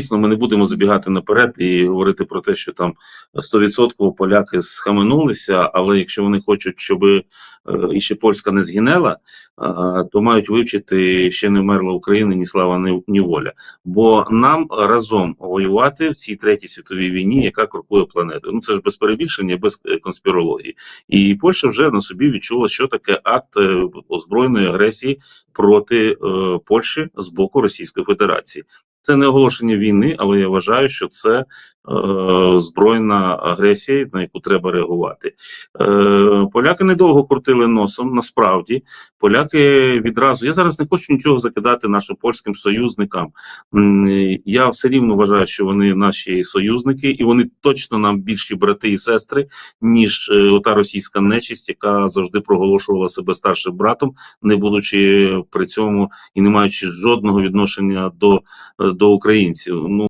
Дійсно, ми не будемо забігати наперед і говорити про те, що там 100% поляки схаменулися, але якщо вони хочуть, щоб е, і ще польська не згинела, то мають вивчити ще не вмерла Україна, ні слава, ні, воля. Бо нам разом воювати в цій третій світовій війні, яка крокує планетою. Ну це ж без перебільшення, без е, конспірології. І Польща вже на собі відчула, що таке акт е, озброєної агресії проти е, Польщі з боку Російської Федерації. Це не оголошення війни, але я вважаю, що це збройна агресія, на яку треба реагувати. Е, поляки недовго крутили носом. Насправді, поляки відразу. Я зараз не хочу нічого закидати нашим польським союзникам. Я все рівно вважаю, що вони наші союзники, і вони точно нам більші брати і сестри, ніж е, ота російська нечисть, яка завжди проголошувала себе старшим братом, не будучи при цьому і не маючи жодного відношення до, до українців. Ну